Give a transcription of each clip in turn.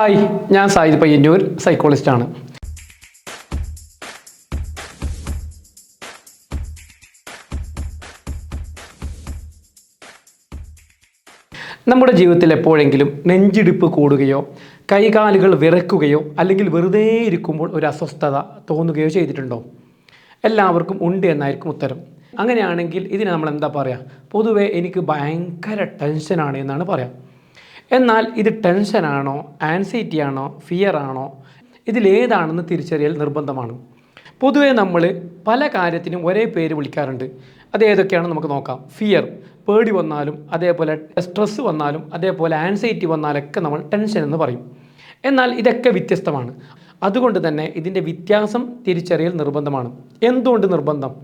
Hi ഞാൻ Zayed Payyanur സൈക്കോളജിസ്റ്റാണ് നമ്മുടെ ജീവിതത്തിൽ എപ്പോഴെങ്കിലും നെഞ്ചിടിപ്പ് കൂടുകയോ കൈകാലുകൾ വിറക്കുകയോ അല്ലെങ്കിൽ വെറുതെ ഇരിക്കുമ്പോൾ ഒരു അസ്വസ്ഥത തോന്നുകയോ ചെയ്തിട്ടുണ്ടോ? എല്ലാവർക്കും ഉണ്ട് എന്നായിരിക്കും ഉത്തരം. അങ്ങനെയാണെങ്കിൽ ഇതിനെ നമ്മൾ എന്താ പറയുക പൊതുവേ എനിക്ക് ഭയങ്കര ടെൻഷനാണ് എന്നാണ് പറയാം. എന്നാൽ ഇത് ടെൻഷനാണോ ആൻസൈറ്റി ആണോ ഫിയർ ആണോ ഇതിലേതാണെന്ന് തിരിച്ചറിയൽ നിർബന്ധമാണ്. പൊതുവെ നമ്മൾ പല കാര്യത്തിനും ഒരേ പേര് വിളിക്കാറുണ്ട്. അത് ഏതൊക്കെയാണെന്ന് നമുക്ക് നോക്കാം. ഫിയർ പേടി വന്നാലും അതേപോലെ സ്ട്രെസ്സ് വന്നാലും അതേപോലെ ആൻസൈറ്റി വന്നാലൊക്കെ നമ്മൾ ടെൻഷൻ എന്ന് പറയും. എന്നാൽ ഇതൊക്കെ വ്യത്യസ്തമാണ്. അതുകൊണ്ട് തന്നെ ഇതിന്റെ വ്യത്യാസം തിരിച്ചറിയൽ നിർബന്ധമാണ്. എന്തുകൊണ്ട് നിർബന്ധം?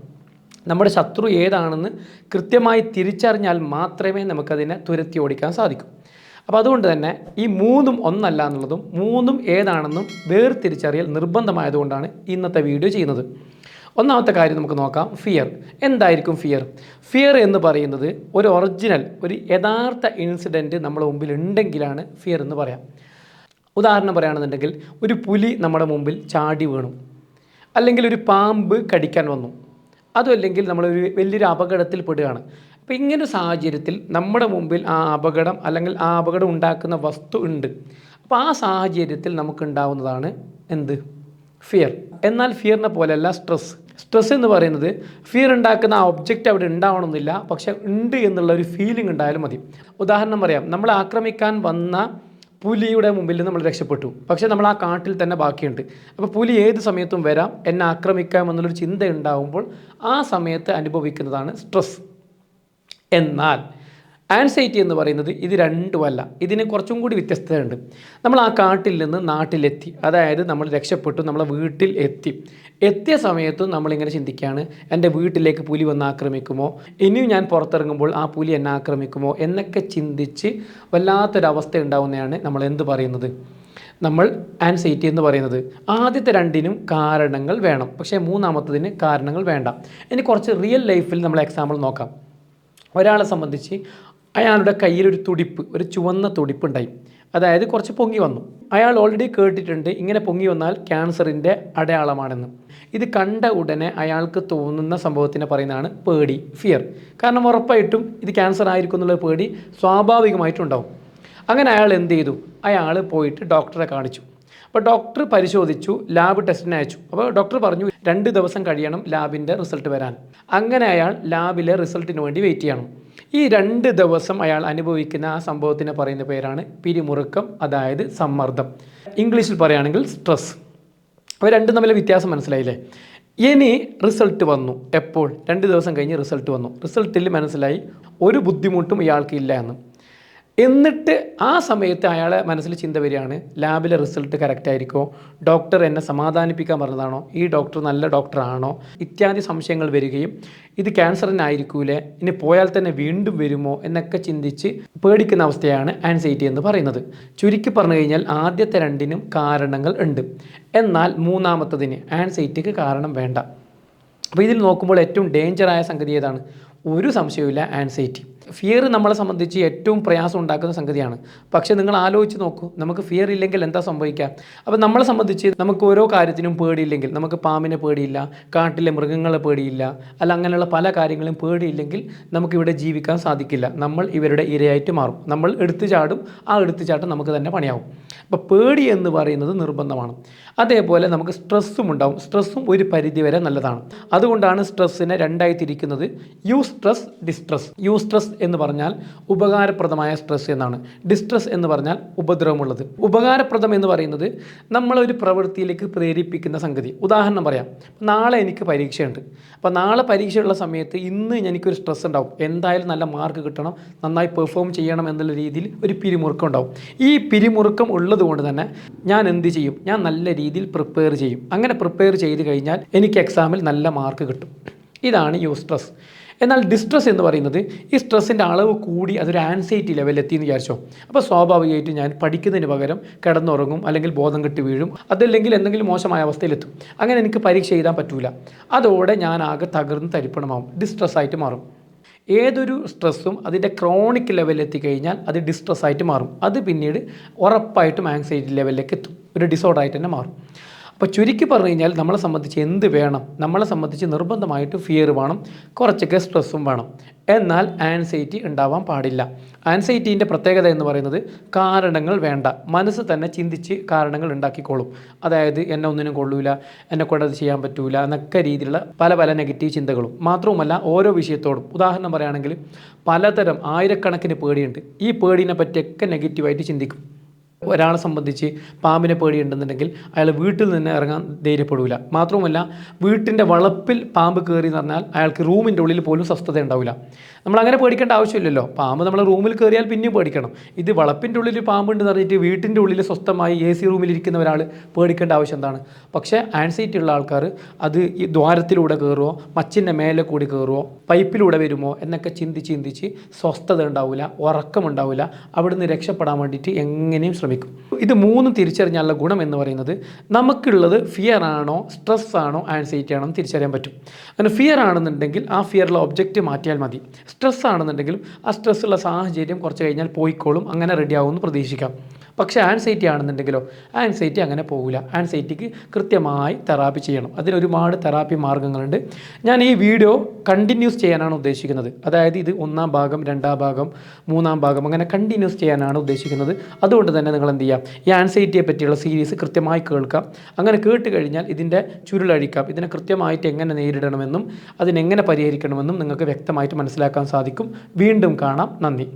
നമ്മുടെ ശത്രു ഏതാണെന്ന് കൃത്യമായി തിരിച്ചറിഞ്ഞാൽ മാത്രമേ നമുക്കതിനെ തുരത്തി ഓടിക്കാൻ സാധിക്കൂ. അപ്പോൾ അതുകൊണ്ട് തന്നെ ഈ മൂന്നും ഒന്നല്ല എന്നുള്ളതും മൂന്നും ഏതാണെന്നും വേർതിരിച്ചറിയൽ നിർബന്ധമായതുകൊണ്ടാണ് ഇന്നത്തെ വീഡിയോ ചെയ്യുന്നത്. ഒന്നാമത്തെ കാര്യം നമുക്ക് നോക്കാം. ഫിയർ എന്തായിരിക്കും ഫിയർ ഫിയർ എന്ന് പറയുന്നത് ഒരു ഒറിജിനൽ ഒരു യഥാർത്ഥ ഇൻസിഡന്റ് നമ്മുടെ മുമ്പിൽ ഉണ്ടെങ്കിലാണ് ഫിയർ എന്ന് പറയാം. ഉദാഹരണം പറയുകയാണെന്നുണ്ടെങ്കിൽ ഒരു പുലി നമ്മുടെ മുമ്പിൽ ചാടി വീണു. അല്ലെങ്കിൽ ഒരു പാമ്പ് കടിക്കാൻ വന്നു. അതുമല്ലെങ്കിൽ നമ്മളൊരു വലിയൊരു അപകടത്തിൽ പെടുകയാണ്. അപ്പോൾ ഇങ്ങനെ ഒരു സാഹചര്യത്തിൽ നമ്മുടെ മുമ്പിൽ ആ അപകടം അല്ലെങ്കിൽ ആ അപകടം ഉണ്ടാക്കുന്ന വസ്തു ഉണ്ട്. അപ്പോൾ ആ സാഹചര്യത്തിൽ നമുക്കുണ്ടാവുന്നതാണ് എന്ത്? ഫിയർ എന്നാൽ ഫിയറിനെ പോലെയല്ല സ്ട്രെസ് സ്ട്രെസ് എന്ന് പറയുന്നത് ഫിയർ ഉണ്ടാക്കുന്ന ആ ഒബ്ജക്റ്റ് അവിടെ ഉണ്ടാവണമെന്നില്ല പക്ഷെ ഉണ്ട് എന്നുള്ള ഒരു ഫീലിംഗ് ഉണ്ടായാലും മതി. ഉദാഹരണം പറയാം നമ്മളെ ആക്രമിക്കാൻ വന്ന പുലിയുടെ മുമ്പിൽ നമ്മൾ രക്ഷപ്പെട്ടു പക്ഷേ നമ്മൾ ആ കാട്ടിൽ തന്നെ ബാക്കിയുണ്ട്. അപ്പോൾ പുലി ഏത് സമയത്തും വരാം എന്നെ ആക്രമിക്കാം എന്നുള്ളൊരു ചിന്ത ഉണ്ടാവുമ്പോൾ ആ സമയത്ത് അനുഭവിക്കുന്നതാണ് സ്ട്രെസ് എന്നാൽ ആൻസൈറ്റി എന്ന് പറയുന്നത് ഇത് രണ്ടുമല്ല. ഇതിന് കുറച്ചും കൂടി വ്യത്യസ്തതയുണ്ട്. നമ്മൾ ആ കാട്ടിൽ നിന്ന് നാട്ടിലെത്തി. അതായത് നമ്മൾ രക്ഷപ്പെട്ടു നമ്മളെ വീട്ടിൽ എത്തി. എത്തിയ സമയത്തും നമ്മളിങ്ങനെ ചിന്തിക്കുകയാണ് എന്റെ വീട്ടിലേക്ക് പുലി വന്ന് ആക്രമിക്കുമോ? ഇനിയും ഞാൻ പുറത്തിറങ്ങുമ്പോൾ ആ പുലി എന്നെ ആക്രമിക്കുമോ? എന്നൊക്കെ ചിന്തിച്ച് വല്ലാത്തൊരവസ്ഥ ഉണ്ടാവുന്നതാണ് നമ്മൾ എന്ത് പറയുന്നത്? നമ്മൾ ആൻസൈറ്റി എന്ന് പറയുന്നത്. ആദ്യത്തെ രണ്ടിനും കാരണങ്ങൾ വേണം. പക്ഷേ മൂന്നാമത്തതിന് കാരണങ്ങൾ വേണ്ട. ഇനി കുറച്ച് റിയൽ ലൈഫിൽ നമ്മൾ എക്സാമ്പിൾ നോക്കാം. ഒരാളെ സംബന്ധിച്ച് അയാളുടെ കയ്യിൽ ഒരു തുടിപ്പ് ഒരു ചുവന്ന തുടിപ്പ് ഉണ്ടായി അതായത് കുറച്ച് പൊങ്ങി വന്നു. അയാൾ ഓൾറെഡി കേട്ടിട്ടുണ്ട് ഇങ്ങനെ പൊങ്ങി വന്നാൽ ക്യാൻസറിന്റെ അടയാളമാണെന്ന്. ഇത് കണ്ട ഉടനെ അയാൾക്ക് തോന്നുന്ന സംഭവത്തിനെ പറയുന്നതാണ് പേടി ഫിയർ കാരണം ഉറപ്പായിട്ടും ഇത് ക്യാൻസർ ആയിരിക്കും എന്നുള്ള പേടി സ്വാഭാവികമായിട്ടുണ്ടാവും അങ്ങനെ അയാൾ എന്ത് ചെയ്തു? അയാൾ പോയിട്ട് ഡോക്ടറെ കാണിച്ചു. അപ്പോൾ ഡോക്ടർ പരിശോധിച്ചു ലാബ് ടെസ്റ്റിന് അയച്ചു. അപ്പോൾ ഡോക്ടർ പറഞ്ഞു രണ്ട് ദിവസം കഴിയണം ലാബിന്റെ റിസൾട്ട് വരാൻ. അങ്ങനെ അയാൾ ലാബിലെ റിസൾട്ടിന് വേണ്ടി വെയിറ്റ് ചെയ്യണം. ഈ രണ്ട് ദിവസം അയാൾ അനുഭവിക്കുന്ന ആ സംഭവത്തിന് പറയുന്ന പേരാണ് പിരിമുറുക്കം അതായത് സമ്മർദ്ദം. ഇംഗ്ലീഷിൽ പറയുകയാണെങ്കിൽ സ്ട്രെസ് അപ്പോൾ രണ്ടും തമ്മിലെ വ്യത്യാസം മനസ്സിലായില്ലേ? ഇനി റിസൾട്ട് വന്നു. എപ്പോൾ? രണ്ട് ദിവസം കഴിഞ്ഞ് റിസൾട്ട് വന്നു. റിസൾട്ടിൽ മനസ്സിലായി ഒരു ബുദ്ധിമുട്ടും ഇയാൾക്ക് ഇല്ല എന്ന്. എന്നിട്ട് ആ സമയത്ത് അയാളെ മനസ്സിൽ ചിന്ത വരികയാണ് ലാബിലെ റിസൾട്ട് കറക്റ്റ് ആയിരിക്കുമോ? ഡോക്ടർ എന്നെ സമാധാനിപ്പിക്കാൻ പറഞ്ഞതാണോ? ഈ ഡോക്ടർ നല്ല ഡോക്ടറാണോ ഇത്യാദി സംശയങ്ങൾ വരികയും ഇത് ക്യാൻസറിനായിരിക്കൂലേ ഇനി പോയാൽ തന്നെ വീണ്ടും വരുമോ? എന്നൊക്കെ ചിന്തിച്ച് പേടിക്കുന്ന അവസ്ഥയാണ് ആൻസൈറ്റി എന്ന് പറയുന്നത്. ചുരുക്കി പറഞ്ഞു കഴിഞ്ഞാൽ ആദ്യത്തെ രണ്ടിനും കാരണങ്ങൾ ഉണ്ട്. എന്നാൽ മൂന്നാമത്തതിന് ആൻസൈറ്റിക്ക് കാരണം വേണ്ട. അപ്പോൾ ഇതിൽ നോക്കുമ്പോൾ ഏറ്റവും ഡേഞ്ചറായ സംഗതി ഏതാണ്? ഒരു സംശയവുമില്ല ആൻസൈറ്റി ഫിയർ നമ്മളെ സംബന്ധിച്ച് ഏറ്റവും പ്രയാസം ഉണ്ടാക്കുന്ന സംഗതിയാണ്. പക്ഷേ നിങ്ങൾ ആലോചിച്ച് നോക്കൂ നമുക്ക് ഫിയർ ഇല്ലെങ്കിൽ എന്താ സംഭവിക്കുക? അപ്പോൾ നമ്മളെ സംബന്ധിച്ച് നമുക്ക് ഓരോ കാര്യത്തിനും പേടിയില്ലെങ്കിൽ നമുക്ക് പാമ്പിനെ പേടിയില്ല കാട്ടിലെ മൃഗങ്ങളെ പേടിയില്ല അല്ല അങ്ങനെയുള്ള പല കാര്യങ്ങളും പേടിയില്ലെങ്കിൽ നമുക്കിവിടെ ജീവിക്കാൻ സാധിക്കില്ല. നമ്മൾ ഇവരുടെ ഇരയായിട്ട് മാറും. നമ്മൾ എടുത്തു ചാടും ആ എടുത്തു ചാട്ടം നമുക്ക് തന്നെ പണിയാവും. അപ്പോൾ പേടി എന്ന് പറയുന്നത് നിർബന്ധമാണ്. അതേപോലെ നമുക്ക് സ്ട്രെസ്സും ഉണ്ടാവും. സ്ട്രെസ്സും ഒരു പരിധിവരെ നല്ലതാണ്. അതുകൊണ്ടാണ് സ്ട്രെസ്സിനെ രണ്ടായി തിരിക്കുന്നത്. Eustress distress eustress എന്ന് പറഞ്ഞാൽ ഉപകാരപ്രദമായ സ്ട്രെസ് എന്നാണ്. ഡിസ്ട്രെസ് എന്ന് പറഞ്ഞാൽ ഉപദ്രവമുള്ളത്. ഉപകാരപ്രദം എന്ന് പറയുന്നത് നമ്മളൊരു പ്രവൃത്തിയിലേക്ക് പ്രേരിപ്പിക്കുന്ന സംഗതി. ഉദാഹരണം പറയാം. നാളെ എനിക്ക് പരീക്ഷയുണ്ട്. അപ്പോൾ നാളെ പരീക്ഷയുള്ള സമയത്ത് ഇന്ന് എനിക്കൊരു സ്ട്രെസ് ഉണ്ടാവും. എന്തായാലും നല്ല മാർക്ക് കിട്ടണം. നന്നായി പെർഫോം ചെയ്യണം എന്നുള്ള രീതിയിൽ ഒരു പിരിമുറുക്കം ഉണ്ടാവും. ഈ പിരിമുറുക്കം ഉള്ളത് കൊണ്ട് തന്നെ ഞാൻ എന്ത് ചെയ്യും? ഞാൻ നല്ല രീതിയിൽ പ്രിപ്പയർ ചെയ്യും. അങ്ങനെ പ്രിപ്പയർ ചെയ്ത് കഴിഞ്ഞാൽ എനിക്ക് എക്സാമിൽ നല്ല മാർക്ക് കിട്ടും. ഇതാണ് യു സ്ട്രെസ് എന്നാൽ ഡിസ്ട്രെസ് എന്ന് പറയുന്നത് ഈ സ്ട്രെസ്സിന്റെ അളവ് കൂടി അതൊരു ആൻസൈറ്റി ലെവലിൽ എത്തി എന്ന് വിചാരിച്ചോ. അപ്പോൾ സ്വാഭാവികമായിട്ട് ഞാൻ പഠിക്കുന്നതിന് പകരം കിടന്നുറങ്ങും അല്ലെങ്കിൽ ബോധം കെട്ടി വീഴും. അതല്ലെങ്കിൽ എന്തെങ്കിലും മോശമായ അവസ്ഥയിലെത്തും. അങ്ങനെ എനിക്ക് പരീക്ഷ എഴുതാൻ പറ്റൂല. അതോടെ ഞാൻ ആകെ തകർന്ന് തരിപ്പണമാവും. ഡിസ്ട്രെസ് ആയിട്ട് മാറും. ഏതൊരു സ്ട്രെസ്സും അതിന്റെ ക്രോണിക് ലെവലിൽ എത്തിക്കഴിഞ്ഞാൽ അത് ഡിസ്ട്രെസ്സായിട്ട് മാറും. അത് പിന്നീട് ഉറപ്പായിട്ടും ആങ്സൈറ്റി ലെവലിലേക്ക് എത്തും. ഒരു ഡിസോർഡറായിട്ട് തന്നെ മാറും. അപ്പോൾ ചുരുക്കി പറഞ്ഞു കഴിഞ്ഞാൽ നമ്മളെ സംബന്ധിച്ച് എന്ത് വേണം? നമ്മളെ സംബന്ധിച്ച് നിർബന്ധമായിട്ട് ഫിയർ വേണം കുറച്ചൊക്കെ സ്ട്രെസ്സും വേണം. എന്നാൽ ആൻസൈറ്റി ഉണ്ടാവാൻ പാടില്ല. ആൻസൈറ്റീന്റെ പ്രത്യേകത എന്ന് പറയുന്നത് കാരണങ്ങൾ വേണ്ട. മനസ്സ് തന്നെ ചിന്തിച്ച് കാരണങ്ങൾ ഉണ്ടാക്കിക്കോളും. അതായത് എന്നെ ഒന്നിനും കൊള്ളൂല എന്നെ കൊണ്ടത് ചെയ്യാൻ പറ്റൂല എന്നൊക്കെ രീതിയിലുള്ള പല പല നെഗറ്റീവ് ചിന്തകളും. മാത്രവുമല്ല ഓരോ വിഷയത്തോടും. ഉദാഹരണം പറയുകയാണെങ്കിൽ പലതരം ആയിരക്കണക്കിന് പേടിയുണ്ട്. ഈ പേടിനെ പറ്റിയൊക്കെ നെഗറ്റീവായിട്ട് ചിന്തിക്കും. ഒരാളെ സംബന്ധിച്ച് പാമ്പിനെ പേടിയുണ്ടെന്നുണ്ടെങ്കിൽ അയാൾ വീട്ടിൽ നിന്ന് ഇറങ്ങാൻ ധൈര്യപ്പെടില്ല മാത്രവുമല്ല വീട്ടിന്റെ വളപ്പിൽ പാമ്പ് കയറി എന്ന് പറഞ്ഞാൽ അയാൾക്ക് റൂമിന്റെ ഉള്ളിൽ പോലും സ്വസ്ഥത ഉണ്ടാവില്ല നമ്മൾ അങ്ങനെ പേടിക്കേണ്ട ആവശ്യമില്ലല്ലോ. പാമ്പ് നമ്മൾ റൂമിൽ കയറിയാൽ പിന്നെയും പേടിക്കണം. ഇത് വളപ്പിന്റെ ഉള്ളിൽ പാമ്പ് എന്ന് പറഞ്ഞിട്ട് വീട്ടിന്റെ ഉള്ളിൽ സ്വസ്ഥമായി എ സി റൂമിലിരിക്കുന്ന ഒരാൾ പേടിക്കേണ്ട ആവശ്യം എന്താണ്? പക്ഷേ ആൻസൈറ്റി ഉള്ള ആൾക്കാർ അത് ഈ ദ്വാരത്തിലൂടെ കയറുമോ മച്ചിന്റെ മേലെ കൂടി കയറുമോ പൈപ്പിലൂടെ വരുമോ എന്നൊക്കെ ചിന്തിച്ച് ചിന്തിച്ച് സ്വസ്ഥത ഉണ്ടാവില്ല ഉറക്കമുണ്ടാവില്ല അവിടുന്ന് രക്ഷപ്പെടാൻ വേണ്ടിയിട്ട് എങ്ങനെയും ശ്രമിക്കും. ഇത് മൂന്നും തിരിച്ചറിഞ്ഞാലുള്ള ഗുണം എന്ന് പറയുന്നത് നമുക്കുള്ളത് ഫിയർ ആണോ സ്ട്രെസ് ആണോ ആൻസൈറ്റി ആണോ എന്ന് തിരിച്ചറിയാൻ പറ്റും. അങ്ങനെ ഫിയർ ആണെന്നുണ്ടെങ്കിൽ ആ ഫിയറിലെ ഒബ്ജക്റ്റ് മാറ്റിയാൽ മതി. സ്ട്രെസ് ആണെന്നുണ്ടെങ്കിലും ആ സ്ട്രെസ്സുള്ള സാഹചര്യം കുറച്ച് കഴിഞ്ഞാൽ പോയിക്കോളും അങ്ങനെ റെഡിയാവുമെന്ന് പ്രതീക്ഷിക്കാം. പക്ഷേ ആൻസൈറ്റി ആണെന്നുണ്ടെങ്കിലോ ആൻസൈറ്റി അങ്ങനെ പോകില്ല ആൻസൈറ്റിക്ക് കൃത്യമായി തെറാപ്പി ചെയ്യണം. അതിന് ഒരുപാട് തെറാപ്പി മാർഗങ്ങളുണ്ട് ഞാൻ ഈ വീഡിയോ കണ്ടിന്യൂസ് ചെയ്യാനാണ് ഉദ്ദേശിക്കുന്നത്. അതായത് ഇത് ഒന്നാം ഭാഗം രണ്ടാം ഭാഗം മൂന്നാം ഭാഗം അങ്ങനെ കണ്ടിന്യൂസ് ചെയ്യാനാണ് ഉദ്ദേശിക്കുന്നത്. അതുകൊണ്ട് തന്നെ നിങ്ങൾ എന്ത് ചെയ്യാം? ഈ ആൻസൈറ്റിയെ പറ്റിയുള്ള സീരീസ് കൃത്യമായി കേൾക്കാം. അങ്ങനെ കേട്ട് കഴിഞ്ഞാൽ ഇതിന്റെ ചുരുളഴിക്കാം. ഇതിനെ കൃത്യമായിട്ട് എങ്ങനെ നേരിടണമെന്നും അതിനെങ്ങനെ പരിഹരിക്കണമെന്നും നിങ്ങൾക്ക് വ്യക്തമായിട്ട് മനസ്സിലാക്കാൻ സാധിക്കും. വീണ്ടും കാണാം. നന്ദി.